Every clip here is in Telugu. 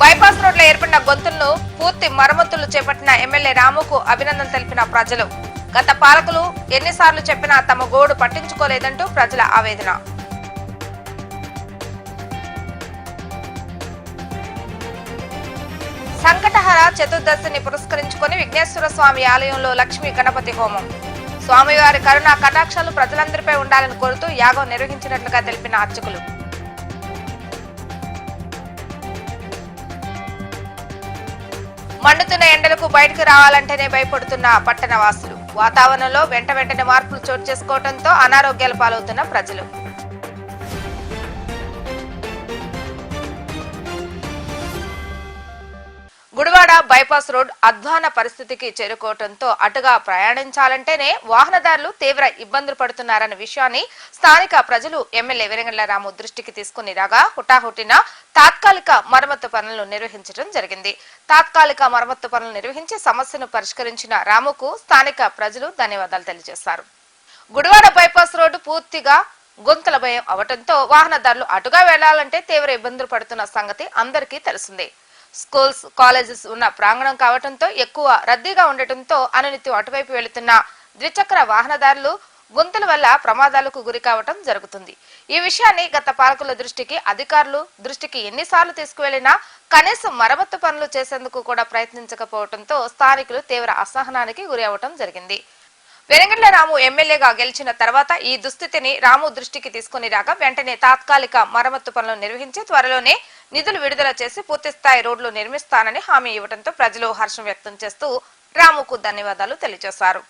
బైపాస్ రోడ్లో ఏర్పడిన గొంతులను పూర్తి మరమ్మతులు చేపట్టిన ఎమ్మెల్యే రాముకు అభినందన తెలిపిన ప్రజలు. గత పాలకులు ఎన్నిసార్లు చెప్పినా తమ గోడు పట్టించుకోలేదంటూ ప్రజల ఆవేదన. సంకటహర చతుర్దశిని పురస్కరించుకొని విఘ్నేశ్వర స్వామి ఆలయంలో లక్ష్మీ గణపతి హోమం. స్వామివారి కరుణ కటాక్షాలు ప్రజలందరిపై ఉండాలని కోరుతూ యాగం నిర్వహించినట్లుగా తెలిపిన అర్చకులు. మండుతున్న ఎండలకు బయటకు రావాలంటేనే భయపడుతున్న పట్టణ వాసులు వాతావరణంలో వెంట వెంటనే మార్పులు చోటు చేసుకోవడంతో అనారోగ్యాల పాలవుతున్న ప్రజలు. గుడివాడ బైపాస్ రోడ్ అధ్వాన పరిస్థితికి చేరుకోవడంతో అటుగా ప్రయాణించాలంటేనే వాహనదారులు తీవ్ర ఇబ్బందులు పడుతున్నారన్న విషయాన్ని స్థానిక ప్రజలు ఎమ్మెల్యే వీరంగండ్ల రాము దృష్టికి తీసుకుని రాగా హుటాహుటిన తాత్కాలిక మరమ్మతు పనులు నిర్వహించడం జరిగింది. తాత్కాలిక మరమ్మతు పనులు నిర్వహించి సమస్యను పరిష్కరించిన రాముకు స్థానిక ప్రజలు ధన్యవాదాలు తెలియజేశారు. గుడివాడ బైపాస్ రోడ్డు పూర్తిగా గుంతల భయం అవటంతో వాహనదారులు అటుగా వెళ్ళాలంటే తీవ్ర ఇబ్బందులు పడుతున్న సంగతి అందరికీ తెలిసిందే. స్కూల్స్ కాలేజెస్ ఉన్న ప్రాంగణం కావటంతో ఎక్కువ రద్దీగా ఉండటంతో అనునిత్యం అటువైపు వెళుతున్న ద్విచక్ర వాహనదారులు గుంతల వల్ల ప్రమాదాలకు గురి కావటం జరుగుతుంది. ఈ విషయాన్ని గత పాలకుల దృష్టికి అధికారులు దృష్టికి ఎన్నిసార్లు తీసుకువెళ్ళినా కనీసం మరమ్మత్తు పనులు చేసేందుకు కూడా ప్రయత్నించకపోవడంతో స్థానికులు తీవ్ర అసహనానికి గురి అవటం జరిగింది. వెనంగండ్ల రాము ఎమ్మెల్యేగా గెలిచిన తర్వాత ఈ దుస్థితిని రాము దృష్టికి తీసుకుని రాగా వెంటనే తాత్కాలిక మరమ్మత్తు పనులు నిర్వహించి త్వరలోనే నిధులు విడుదల చేసి పూర్తిస్థాయి రోడ్లు నిర్మిస్తానని హామీ ఇవ్వడంతో ప్రజలు హర్షం వ్యక్తం చేస్తూ రాముకు ధన్యవాదాలు తెలియజేశారు.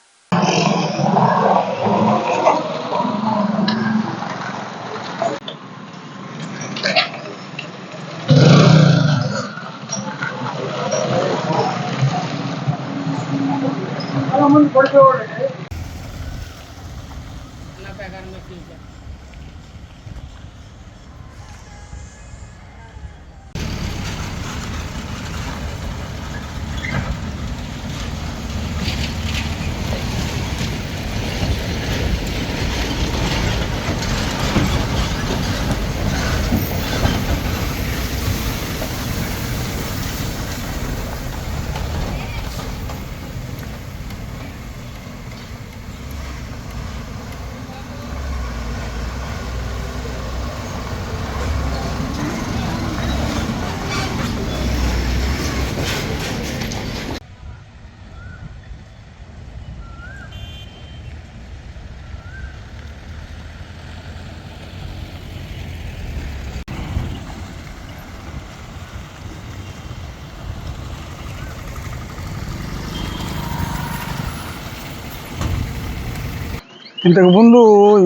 ఇంతకుముందు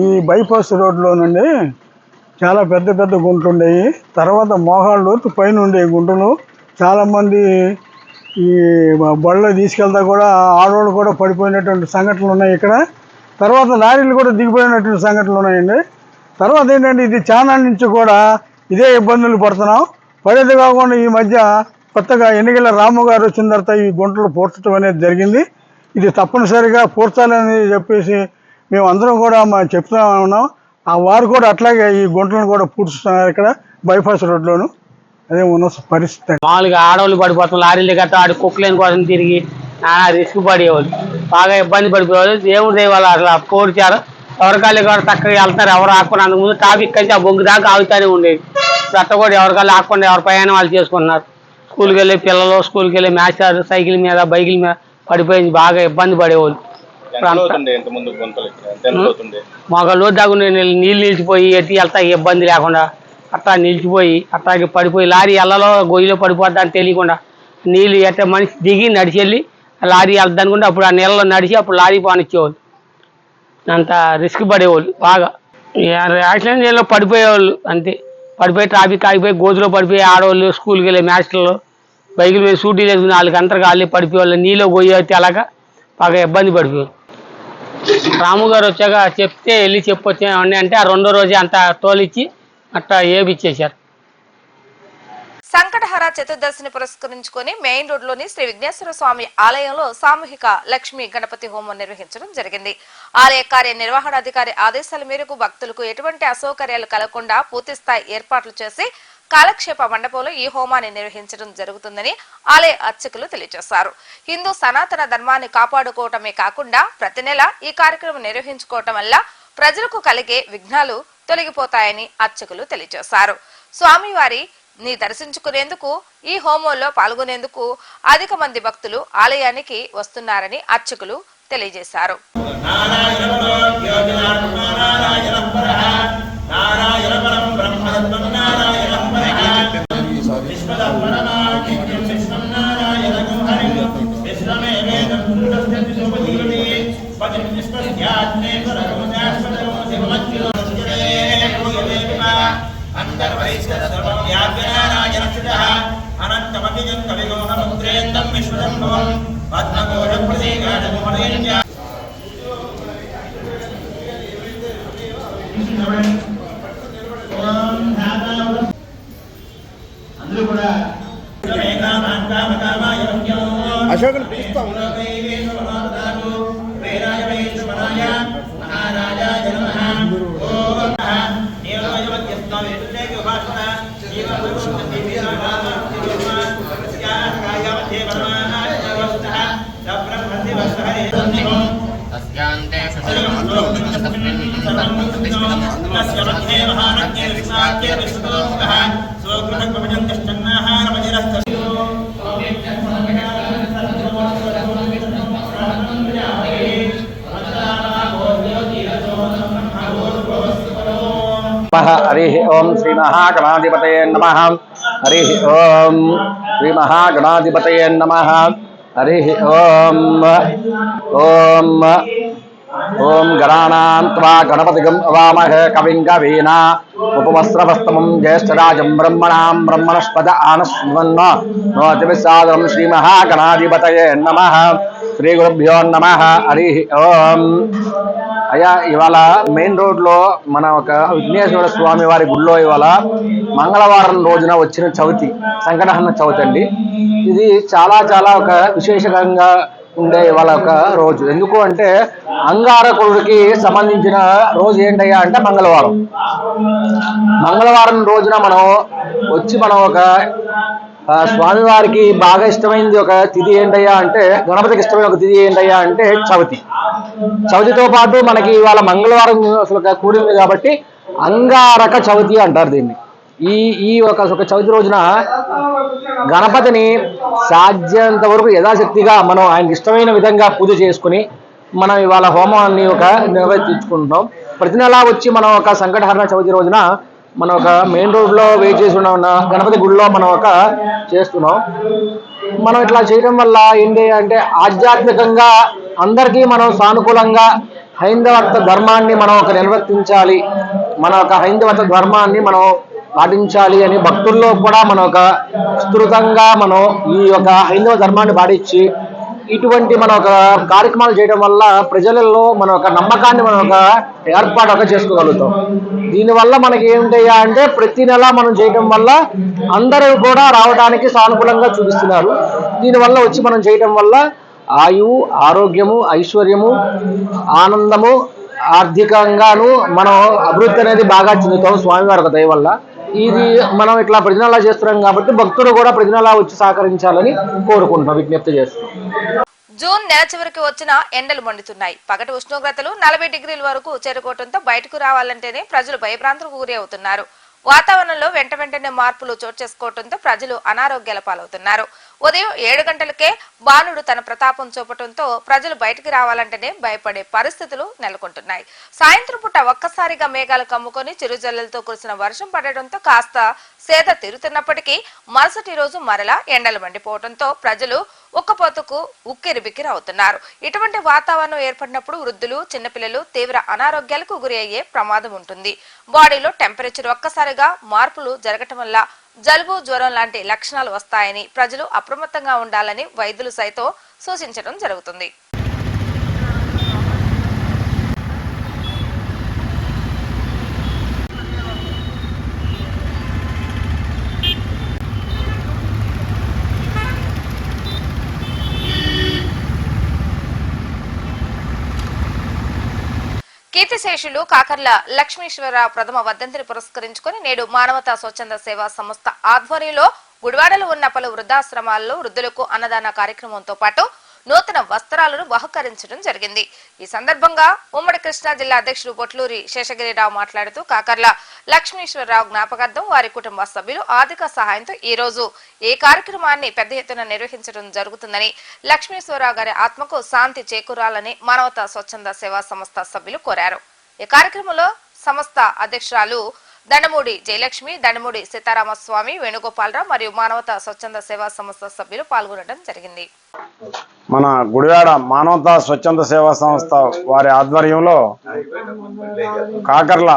ఈ బైపాస్ రోడ్లో నుండి చాలా పెద్ద పెద్ద గుంటలు ఉండేవి. తర్వాత మోహాళ్ళు పైన ఉండే గుంటలు. చాలామంది ఈ బళ్ళ తీసుకెళ్తా కూడా ఆడవాళ్ళు కూడా పడిపోయినటువంటి సంఘటనలు ఉన్నాయి ఇక్కడ. తర్వాత లారీలు కూడా దిగిపోయినటువంటి సంఘటనలు ఉన్నాయండి. తర్వాత ఏంటంటే ఇది చాలా నుంచి కూడా ఇదే ఇబ్బందులు పడుతున్నాం. పడేది కాకుండా ఈ మధ్య కొత్తగా ఎన్నికల రాము గారు వచ్చిన తర్వాత ఈ గుంటలు పూడ్చడం అనేది జరిగింది. ఇది తప్పనిసరిగా పూడ్చాలని చెప్పేసి మేము అందరం కూడా మా చెప్తా ఉన్నాం. ఆ వారు కూడా అట్లాగే ఈ గుంటలను కూడా పూడ్చుతున్నారు ఇక్కడ బైపాస్ రోడ్లోను. అదే ఉన్న పరిస్థితి. మామూలుగా ఆడవాళ్ళు పడిపోతాం లారీలు గట్రా ఆడి కుక్కలేని కోసం తిరిగి నానా రిస్క్ పడేవాళ్ళు. బాగా ఇబ్బంది పడిపోయేవాళ్ళు. దేవుడు దేవాళ్ళు అసలు కోరిచారు ఎవరికాళ్ళు కూడా చక్కగా వెళ్తారు ఎవరు ఆకుండా ముందు ట్రాఫిక్ అయితే ఆ బొంగు దాకా ఆగుతానే ఉండేది. అట్ట కూడా ఎవరికాళ్ళు ఆకుండా ఎవరి ప్రయాణం వాళ్ళు చేసుకుంటున్నారు స్కూల్కి వెళ్ళి పిల్లలు స్కూల్కి వెళ్ళి మ్యాచ్ సైకిల్ మీద బైకుల మీద పడిపోయింది బాగా ఇబ్బంది పడేవాళ్ళు. మాకు లోతు దాకా నీళ్ళు నిలిచిపోయి ఎట్టి వెళ్తా ఇబ్బంది లేకుండా అట్టా నిలిచిపోయి అట్టాగే పడిపోయి లారీ ఎల్లలో గొయ్యిలో పడిపోద్దా అని తెలియకుండా నీళ్ళు ఎట్ట మనిషి దిగి నడిచి వెళ్ళి ఆ లారీ వెళ్తాను అనుకుంటే అప్పుడు ఆ నీళ్ళలో నడిచి అప్పుడు లారీ పానిచ్చేవాళ్ళు. అంత రిస్క్ పడేవాళ్ళు బాగా. యాక్సిడెంట్ చేయాలో పడిపోయేవాళ్ళు అంతే. పడిపోయి ట్రాఫిక్ ఆగిపోయి గోతులో పడిపోయి ఆడవాళ్ళు స్కూల్కి వెళ్ళే మ్యాచ్లలో బైకులు మీద షూటీలు వేసుకుని వాళ్ళకి అంతగా వాళ్ళే పడిపోయేవాళ్ళు. నీళ్ళు పోయి అయితే అలాగా బాగా ఇబ్బంది పడిపోయారు రాము గారు వచ్చాక చెప్తే వెళ్ళి చెప్పొచ్చామండి అంటే ఆ రెండో రోజే అంత తోలిచ్చి అట్టా ఏపిచ్చేశారు సంకటహర చతుర్దశిని పురస్కరించుకొని మెయిన్ రోడ్లోని శ్రీ విఘ్నేశ్వర స్వామి ఆలయంలో సామూహిక లక్ష్మీ గణపతి హోమం నిర్వహించడం జరిగింది. ఆలయ కార్యనిర్వహణాధికారి ఆదేశాల మేరకు భక్తులకు ఎటువంటి అసౌకర్యాలు కలగకుండా పూర్తి స్థాయి ఏర్పాట్లు చేసి కాలక్షేప మండపంలో ఈ హోమాన్ని నిర్వహించడం జరుగుతుందని ఆలయ అర్చకులు తెలియజేశారు. హిందూ సనాతన ధర్మాన్ని కాపాడుకోవటమే కాకుండా ప్రతి నెల ఈ కార్యక్రమం నిర్వహించుకోవటం వల్ల ప్రజలకు కలిగే విఘ్నాలు తొలగిపోతాయని అర్చకులు తెలియజేశారు. స్వామివారి ని దర్శించుకునేందుకు ఈ హోమంలో పాల్గొనేందుకు అధిక మంది భక్తులు ఆలయానికి వస్తున్నారని అర్చకులు తెలియజేశారు. అనంతమతి అనంతమభిజంకవిగోహముద్రేందం విశ్వదంభవం పద్మకోశం ప్రసీగాఢముమరేణ్య నమః హరి ఓం శ్రీ మహాగణాధిపతయే నమ హరి ఓం శ్రీ మహాగణాధిపతయే నమ హరి ఓం ఓం ఓం గణానాం గణపతిగం అవామహే కవిం కవీనా ఉపవస్త్రవస్తమం జ్యేష్ఠరాజం బ్రహ్మణాం బ్రహ్మణస్పద ఆనస్వన్న నోతివిసాదం శ్రీ నమ శ్రీ గురుభ్యో నమ హరి ఓం అయ్యా ఇవాళ మెయిన్ రోడ్లో మన ఒక విఘ్నేశ్వర స్వామి వారి గుడిలో ఇవాళ మంగళవారం రోజున వచ్చిన చవితి సంకటహరణ చవితి అండి. ఇది చాలా చాలా ఒక విశేషంగా ఉండే ఇవాళ ఒక రోజు. ఎందుకు అంటే అంగారకుడికి సంబంధించిన రోజు ఏంటయ్యా అంటే మంగళవారం. మంగళవారం రోజున మనం వచ్చి మనం ఒక స్వామివారికి బాగా ఇష్టమైంది ఒక తిథి ఏంటయ్యా అంటే గణపతికి ఇష్టమైన ఒక తిథి ఏంటయ్యా అంటే చవితి. చవితితో పాటు మనకి ఇవాళ మంగళవారం అసలు కూడింది కాబట్టి అంగారక చవితి అంటారు దీన్ని. ఈ ఈ ఒక ఒక చవితి రోజున గణపతిని సాధ్యంత వరకు యథాశక్తిగా మనం ఆయనకి ఇష్టమైన విధంగా పూజ చేసుకుని మనం ఇవాళ హోమాన్ని ఒక నిర్వర్తించుకుంటున్నాం ప్రతి నెలా వచ్చి మనం ఒక సంకటహరణ చవితి రోజున మనం ఒక మెయిన్ రోడ్లో వెయిట్ చేసి ఉన్న గణపతి గుడిలో మనం ఒక చేస్తున్నాం. మనం ఇట్లా చేయడం వల్ల ఏంటి అంటే ఆధ్యాత్మికంగా అందరికీ మనం సానుకూలంగా హైందవత్వ ధర్మాన్ని మనం ఒక నిర్వర్తించాలి. మన ఒక హైందవత్వ ధర్మాన్ని మనం పాటించాలి అని భక్తుల్లో కూడా మన ఒక విస్తృతంగా మనం ఈ యొక్క హైందవ ధర్మాన్ని పాటించి ఇటువంటి మన ఒక కార్యక్రమాలు చేయడం వల్ల ప్రజలలో మన ఒక నమ్మకాన్ని మనం ఒక ఏర్పాటు ఒక చేసుకోగలుగుతాం. దీనివల్ల మనకి ఏమిటయ్యా అంటే ప్రతి నెల మనం చేయడం వల్ల అందరూ కూడా రావడానికి సానుకూలంగా చూపిస్తున్నారు. దీనివల్ల వచ్చి మనం చేయడం వల్ల ఆయువు ఆరోగ్యము ఐశ్వర్యము ఆనందము ఆర్థికంగాను మనం అభివృద్ధి అనేది బాగా చెందుతాం స్వామివారి ఒక దయ వల్ల. ఇది మనం ఇట్లా ప్రజనలా చేస్తున్నాం కాబట్టి భక్తులు కూడా ప్రజనలా వచ్చి సహకరించాలని కోరుకుంటున్నాం విజ్ఞప్తి చేస్తున్నాం. జూన్ నెల చివరికి వచ్చిన ఎండలు మండుతున్నాయి. పగటి ఉష్ణోగ్రతలు నలభై డిగ్రీల వరకు చేరుకోవడంతో బయటకు రావాలంటేనే ప్రజలు భయభ్రాంతులకు గురి అవుతున్నారు. వాతావరణంలో వెంట వెంటనే మార్పులు చోటు చేసుకోవడంతో ప్రజలు అనారోగ్యాల పాలవుతున్నారు. ఉదయం ఏడు గంటలకే బాణుడు తన ప్రతాపం చూపటంతో ప్రజలు బయటికి రావాలంటేనే భయపడే పరిస్థితులు నెలకొంటున్నాయి. సాయంత్రం పూట ఒక్కసారిగా మేఘాలు కమ్ముకొని చిరుజల్లలతో కురిసిన వర్షం పడడంతో కాస్త సేద తీరుతున్నప్పటికీ మరుసటి రోజు మరలా ఎండలు మండిపోవడంతో ప్రజలు ఉక్కపోతకు ఉక్కిరి బిక్కిరి అవుతున్నారు. ఇటువంటి వాతావరణం ఏర్పడినప్పుడు వృద్ధులు చిన్నపిల్లలు తీవ్ర అనారోగ్యాలకు గురి అయ్యే ప్రమాదం ఉంటుంది. బాడీలో టెంపరేచర్ ఒక్కసారిగా మార్పులు జరగటం వల్ల జలుబు జ్వరం లాంటి లక్షణాలు వస్తాయని ప్రజలు అప్రమత్తంగా ఉండాలని వైద్యులు సైతం సూచించడం జరుగుతుంది. కీర్తిశేషులు కాకర్ల లక్ష్మీశ్వరరావు ప్రథమ వర్ధంతిని పురస్కరించుకొని నేడు మానవతా స్వచ్ఛంద సేవా సంస్థ ఆధ్వర్యంలో గుడివాడలో ఉన్న పలు వృద్ధాశ్రమాల్లో వృద్ధులకు అన్నదాన కార్యక్రమంతో పాటు నూతన వస్త్రాలను బహుకరించడం జరిగింది. ఈ సందర్భంగా ఉమ్మడి కృష్ణా జిల్లా అధ్యక్షుడు పొట్లూరి శేషగిరిరావు మాట్లాడుతూ కాకర్ల లక్ష్మీశ్వరరావు జ్ఞాపకార్థం వారి కుటుంబ సభ్యులు ఆర్థిక సహాయంతో ఈ రోజు ఈ కార్యక్రమాన్ని పెద్ద ఎత్తున నిర్వహించడం జరుగుతుందని లక్ష్మీశ్వరరావు గారి ఆత్మకు శాంతి చేకూరాలని మానవతా స్వచ్ఛంద సేవా సంస్థ సభ్యులు కోరారు. ఈ కార్యక్రమంలో సంస్థ అధ్యక్షురాలు దండమూడి జయలక్ష్మి దండమూడి సీతారామస్వామి వేణుగోపాలరావు మరియు మానవతా స్వచ్ఛంద సేవా సంస్థ సభ్యులు పాల్గొనడం జరిగింది. మన గుడివాడ మానవతా స్వచ్ఛంద సేవా సంస్థ వారి ఆధ్వర్యంలో కాకర్ల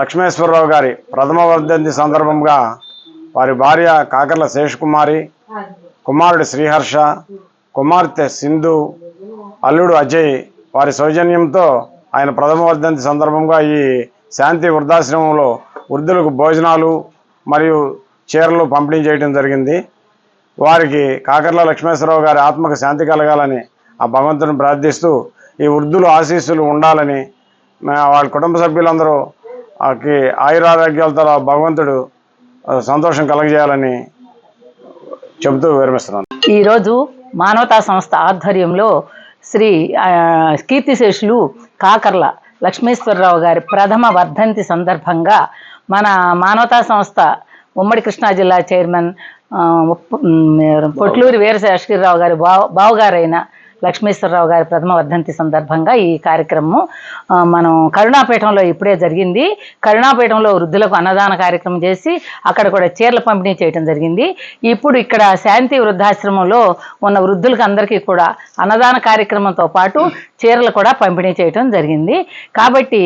లక్ష్మేశ్వరరావు గారి ప్రథమ వర్ధంతి సందర్భంగా వారి భార్య కాకర్ల శేషకుమారి కుమారుడు శ్రీహర్ష కుమార్తె సింధు అల్లుడు అజయ్ వారి సౌజన్యంతో ఆయన ప్రథమ వర్ధంతి సందర్భంగా ఈ శాంతి వృద్ధాశ్రమంలో వృద్ధులకు భోజనాలు మరియు చీరలు పంపిణీ చేయడం జరిగింది. వారికి కాకర్ల లక్ష్మేశ్వరరావు గారి ఆత్మకు శాంతి కలగాలని ఆ భగవంతుని ప్రార్థిస్తూ ఈ వృద్ధులు ఆశీస్సులు ఉండాలని వాళ్ళ కుటుంబ సభ్యులందరూ వాళ్ళకి ఆయురారోగ్యాలతో ఆ భగవంతుడు సంతోషం కలగజేయాలని చెబుతూ విరమిస్తున్నాను. ఈరోజు మానవతా సంస్థ ఆధ్వర్యంలో శ్రీ ఆ, కీర్తిశేషులు కాకర్ల లక్ష్మీశ్వరరావు గారి ప్రథమ వర్ధంతి సందర్భంగా మన మానవతా సంస్థ ఉమ్మడి కృష్ణా జిల్లా చైర్మన్ పొట్లూరి వీరశేషగిరిరావు గారి బావ బావగారైన లక్ష్మీశ్వరరావు గారి ప్రథమ వర్ధంతి సందర్భంగా ఈ కార్యక్రమం మనం కరుణాపీఠంలో ఇప్పుడే జరిగింది. కరుణాపీఠంలో వృద్ధులకు అన్నదాన కార్యక్రమం చేసి అక్కడ కూడా చీరల పంపిణీ చేయడం జరిగింది. ఇప్పుడు ఇక్కడ శాంతి వృద్ధాశ్రమంలో ఉన్న వృద్ధులకు అందరికీ కూడా అన్నదాన కార్యక్రమంతో పాటు చీరలు కూడా పంపిణీ చేయడం జరిగింది. కాబట్టి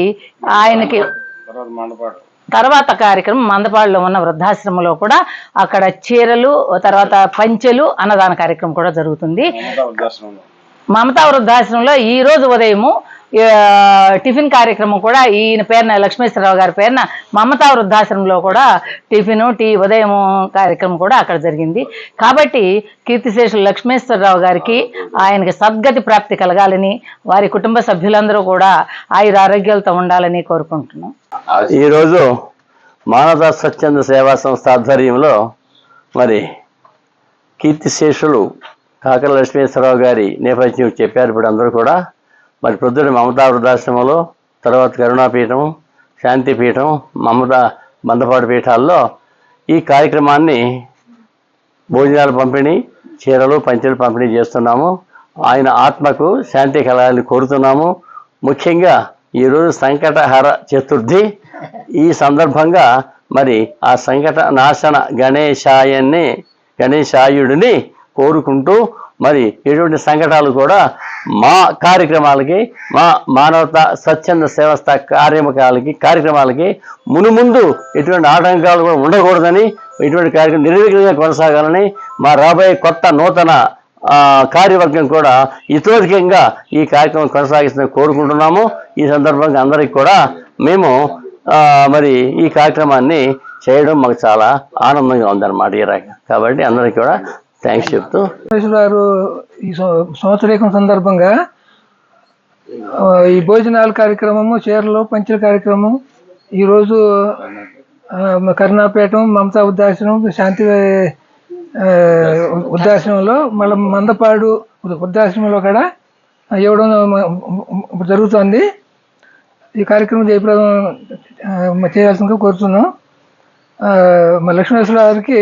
ఆయనకి తర్వాత కార్యక్రమం మందపాడులో ఉన్న వృద్ధాశ్రమంలో కూడా అక్కడ చీరలు తర్వాత పంచెలు అన్నదాన కార్యక్రమం కూడా జరుగుతుంది. మమతా వృద్ధాశ్రమంలో ఈ రోజు ఉదయము టిఫిన్ కార్యక్రమం కూడా ఈయన పేరున లక్ష్మేశ్వరరావు గారి పేరున మమతా వృద్ధాశ్రమంలో కూడా టిఫిన్ టీ ఉదయం కార్యక్రమం కూడా అక్కడ జరిగింది. కాబట్టి కీర్తిశేషులు లక్ష్మేశ్వరరావు గారికి ఆయనకి సద్గతి ప్రాప్తి కలగాలని వారి కుటుంబ సభ్యులందరూ కూడా ఆయుర ఆరోగ్యాలతో ఉండాలని కోరుకుంటున్నాం. ఈరోజు మానవ స్వచ్ఛంద సేవా సంస్థ ఆధ్వర్యంలో మరి కీర్తిశేషులు కాకర లక్ష్మీశ్వరరావు గారి నేపథ్యం చెప్పారు ఇప్పుడు అందరూ కూడా. మరి ప్రొద్దున మమతా వృద్ధాశ్రమంలో తర్వాత కరుణాపీఠం శాంతిపీఠం మమతా మందపాడు పీఠాల్లో ఈ కార్యక్రమాన్ని భోజనాలు పంపిణీ చీరలు పంచలు పంపిణీ చేస్తున్నాము. ఆయన ఆత్మకు శాంతి కలగాలని కోరుతున్నాము. ముఖ్యంగా ఈరోజు సంకటహర చతుర్థి. ఈ సందర్భంగా మరి ఆ సంకట నాశన గణేశాయన్ని గణేశాయుడిని కోరుకుంటూ మరి ఎటువంటి సంఘటనలు కూడా మా కార్యక్రమాలకి మా మానవత స్వచ్ఛంద సేవస్థ కార్యక్రమాలకి కార్యక్రమాలకి మునుముందు ఎటువంటి ఆటంకాలు కూడా ఉండకూడదని ఎటువంటి కార్యక్రమం నిర్విఘ్నంగా కొనసాగాలని మా రాబోయే కొత్త నూతన కార్యవర్గం కూడా ఇతోధికంగా ఈ కార్యక్రమం కొనసాగిస్తుందని కోరుకుంటున్నాము. ఈ సందర్భంగా అందరికి కూడా మేము మరి ఈ కార్యక్రమాన్ని చేయడం మాకు చాలా ఆనందంగా ఉందన్నమాట ఈ రకంగా. కాబట్టి అందరికీ కూడా థ్యాంక్స్ చెప్తూ వెంకటేశ్వర గారు ఈ సంవత్సరీకం సందర్భంగా ఈ భోజనాల కార్యక్రమము చీరలు పంచుల కార్యక్రమం ఈరోజు కరుణాపేటం మమతా వృద్ధాశ్రమం శాంతి ఆ, వృద్ధాశ్రమంలో మళ్ళీ మందపాడు వృద్ధాశ్రమంలో కూడా ఇవ్వడం జరుగుతుంది జరుగుతోంది. ఈ కార్యక్రమం జయప్రదం చేయాల్సిందిగా కోరుతున్నాం. మా లక్ష్మీశ్వర గారికి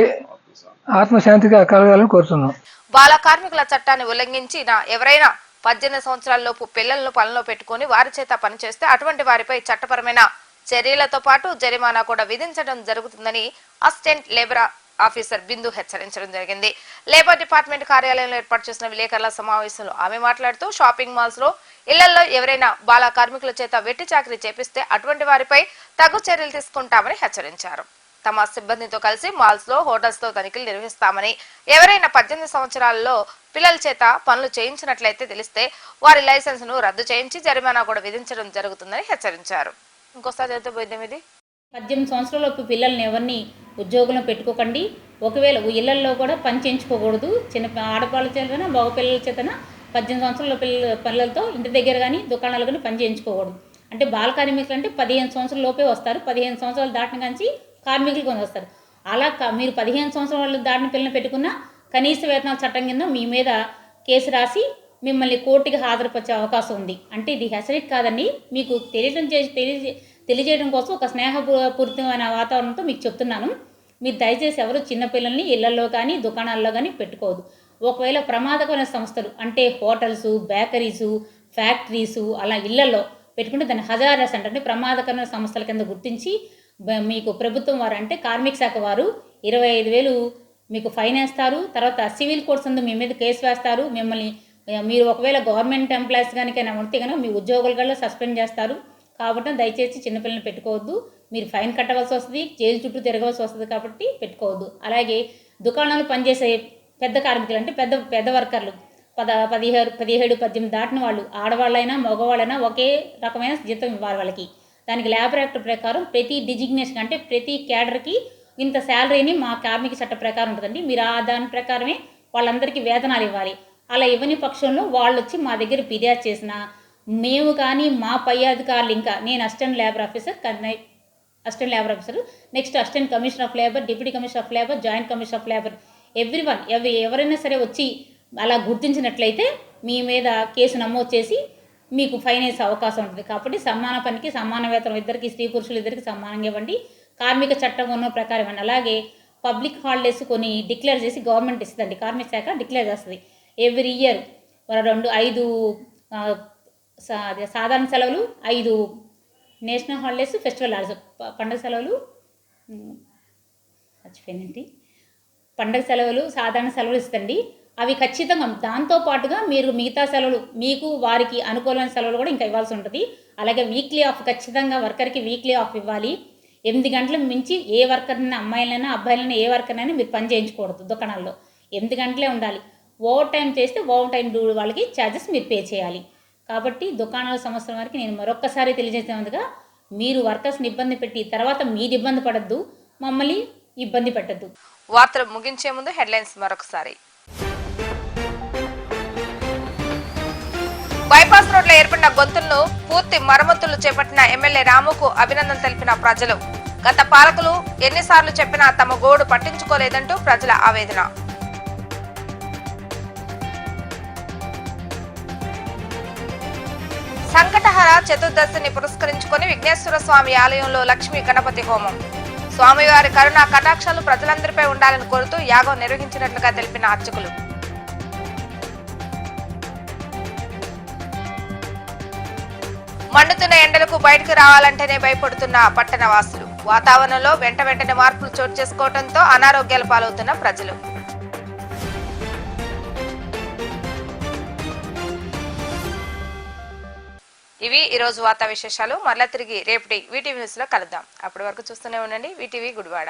ఆత్మశాంతిగా కలగాలని కోరుతున్నాం. బాల కార్మికుల చట్టాన్ని ఉల్లంఘించిన ఎవరైనా పద్దెనిమిది సంవత్సరాలలోపు పిల్లలను పనిలో పెట్టుకొని వారి చేత పనిచేస్తే అటువంటి వారిపై చట్టపరమైన చర్యలతో పాటు జరిమానా కూడా విధించడం జరుగుతుందని అసిస్టెంట్ లేబర్ ఆఫీసర్ బిందు హెచ్చరించడం జరిగింది. లేబర్ డిపార్ట్మెంట్ కార్యాలయంలో ఏర్పాటు చేసిన విలేకరుల సమావేశంలో ఆమె మాట్లాడుతూ షాపింగ్ మాల్స్లో ఇళ్ళలో ఎవరైనా బాల కార్మికుల చేత వెట్టి చాకరీ చేపిస్తే అటువంటి వారిపై తగు చర్యలు తీసుకుంటామని హెచ్చరించారు. తమ సిబ్బందితో కలిసి మాల్స్లో హోటల్స్లో తనిఖీలు నిర్వహిస్తామని. ఎవరైనా పద్దెనిమిది సంవత్సరాలలో పిల్లల చేత పనులు చేయించినట్లయితే తెలిస్తే వారి లైసెన్స్ను రద్దు చేయించి జరిమానా కూడా విధించడం జరుగుతుందని హెచ్చరించారు. ఇంకోసారి చదువుతుంది ఇది? పద్దెనిమిది సంవత్సరాలలోపు పిల్లల్ని ఎవరిని ఉద్యోగంలో పెట్టుకోకండి. ఒకవేళ ఇళ్ళల్లో కూడా పని చేయించుకోకూడదు. చిన్న పి- ఆడపిల్లల చేతన మగ పిల్లల చేతన పద్దెనిమిది సంవత్సరాల పిల్లల పిల్లలతో ఇంటి దగ్గర కానీ దుకాణాలు కానీ పని చేయించుకోకూడదు. అంటే బాల కార్మికులు అంటే పదిహేను సంవత్సరాల లోపే వస్తారు. పదిహేను సంవత్సరాలు దాటిన కంచి కార్మికులు కొంత వస్తారు అలా మీరు పదిహేను సంవత్సరాలు దాటిన పిల్లల్ని పెట్టుకున్న కనీస వేతనాల చట్టం కింద మీ మీద కేసు రాసి మిమ్మల్ని కోర్టుకి హాజరుపరిచే అవకాశం ఉంది. అంటే ఇది హెచ్చరిక కాదండి. మీకు తెలియడం చేసి తెలియజే తెలియజేయడం కోసం ఒక స్నేహపూరితమైన వాతావరణంతో మీకు చెప్తున్నాను. మీరు దయచేసి ఎవరు చిన్నపిల్లల్ని ఇళ్ళలో కానీ దుకాణాల్లో కానీ పెట్టుకోవద్దు. ఒకవేళ ప్రమాదకరమైన సంస్థలు అంటే హోటల్స్ బేకరీసు ఫ్యాక్టరీసు అలా ఇళ్ళలో పెట్టుకుంటే దాన్ని హజారస్ అంటే ప్రమాదకరమైన సంస్థల కింద గుర్తించి మీకు ప్రభుత్వం వారు అంటే కార్మిక శాఖ వారు ఇరవై ఐదు వేలు మీకు ఫైన్ వేస్తారు. తర్వాత సివిల్ కోర్ట్స్ అందు మీ మీద కేసు వేస్తారు. మిమ్మల్ని మీరు ఒకవేళ గవర్నమెంట్ ఎంప్లాయీస్ కానికైనా ఉంటే కనుక మీ ఉద్యోగులు సస్పెండ్ చేస్తారు. కాబట్టి దయచేసి చిన్నపిల్లల్ని పెట్టుకోవద్దు. మీరు ఫైన్ కట్టవలసి వస్తుంది జైలు చుట్టూ తిరగవలసి వస్తుంది కాబట్టి పెట్టుకోవద్దు. అలాగే దుకాణాలు పనిచేసే పెద్ద కార్మికులు అంటే పెద్ద పెద్ద వర్కర్లు పద పదిహేడు పదిహేడు పద్దెనిమిది దాటిన వాళ్ళు ఆడవాళ్ళైనా మగవాళ్ళైనా ఒకే రకమైన జీతం ఇవ్వాలి వాళ్ళకి. దానికి లేబర్ యాక్ట్ ప్రకారం ప్రతి డిజిగ్నేషన్ అంటే ప్రతి క్యాడర్కి ఇంత శాలరీని మా కార్మిక చట్ట ప్రకారం ఉంటుందండి. మీరు ఆ దాని ప్రకారమే వాళ్ళందరికీ వేతనాలు ఇవ్వాలి. అలా ఇవ్వని పక్షంలో వాళ్ళు వచ్చి మా దగ్గర ఫిర్యాదు చేసిన మేము కానీ మా పై అధికారులు ఇంకా నేను assistant labour officer assistant labour officer next assistant commissioner of labour deputy commissioner of labour joint commissioner of labour every one ఎవరైనా సరే వచ్చి అలా గుర్తించినట్లయితే మీ మీద కేసు నమోదు చేసి మీకు ఫైన్ వేసే అవకాశం ఉంటుంది. కాబట్టి సమాన పనికి సమాన వేతనం ఇద్దరికి స్త్రీ పురుషులు ఇద్దరికి సమానంగా ఇవ్వండి. కార్మిక చట్టం ఉన్న ప్రకారం ఇవ్వండి. అలాగే పబ్లిక్ హాలిడేస్ కొన్ని డిక్లేర్ చేసి గవర్నమెంట్ ఇస్తుందండి. కార్మిక శాఖ డిక్లేర్ చేస్తుంది. ఎవ్రీ ఇయర్ రెండు ఐదు సాధారణ సెలవులు ఐదు నేషనల్ హాలిడేస్ ఫెస్టివల్ హాలిడేస్ పండుగ సెలవులు మర్చిపోయిందండి మర్చిపోయినండి. పండగ సెలవులు సాధారణ సెలవులు ఇస్తండి అవి ఖచ్చితంగా దాంతో పాటుగా మీరు మిగతా సెలవులు మీకు వారికి అనుకూలమైన సెలవులు కూడా ఇంకా ఇవ్వాల్సి ఉంటుంది. అలాగే వీక్లీ ఆఫ్ ఖచ్చితంగా వర్కర్కి వీక్లీ ఆఫ్ ఇవ్వాలి. ఎనిమిది గంటల మించి ఏ వర్కర్నైనా అమ్మాయిలైనా అబ్బాయిలైనా ఏ వర్కర్నైనా మీరు పని చేయించకూడదు దుకాణాల్లో ఎనిమిది గంటలే ఉండాలి. ఓవర్ టైం చేస్తే ఓవర్ టైం డ్యూ వాళ్ళకి ఛార్జెస్ మీరు పే చేయాలి. కాబట్టి దుకాణాల సంవత్సరం వరకు నేను మరొక్కసారి తెలియజేసేందుగా మీరు వర్కర్స్ని ఇబ్బంది పెట్టి తర్వాత మీరు ఇబ్బంది పడద్దు మమ్మల్ని ఇబ్బంది పెట్టద్దు. వార్తలు ముగించే ముందు హెడ్లైన్స్ మరొకసారి. బైపాస్ రోడ్లో ఏర్పడిన గొంతులను పూర్తి మరమ్మతులు చేపట్టిన ఎమ్మెల్యే రాముకు అభినందన తెలిపిన ప్రజలు. గత పాలకులు ఎన్నిసార్లు చెప్పినా తమ గోడు పట్టించుకోలేదంటూ ప్రజల ఆవేదన. సంకటహర చతుర్దశిని పురస్కరించుకొని విఘ్నేశ్వర స్వామి ఆలయంలో లక్ష్మీ గణపతి హోమం. స్వామివారి కరుణ కటాక్షాలు ప్రజలందరిపై ఉండాలని కోరుతూ యాగం నిర్వహించినట్లుగా తెలిపిన అర్చకులు. మండుతున్న ఎండలకు బయటకు రావాలంటేనే భయపడుతున్న పట్టణ వాసులు వాతావరణంలో వెంట వెంటనే మార్పులు చోటు చేసుకోవడంతో అనారోగ్యాల పాలవుతున్న ప్రజలు. ఇవి ఈరోజు వార్తా విశేషాలు. మరలా తిరిగి రేపటి వీటీవీ న్యూస్లో కలుద్దాం. అప్పటి వరకు చూస్తూనే ఉండండి. వీటీవీ గుడివాడ.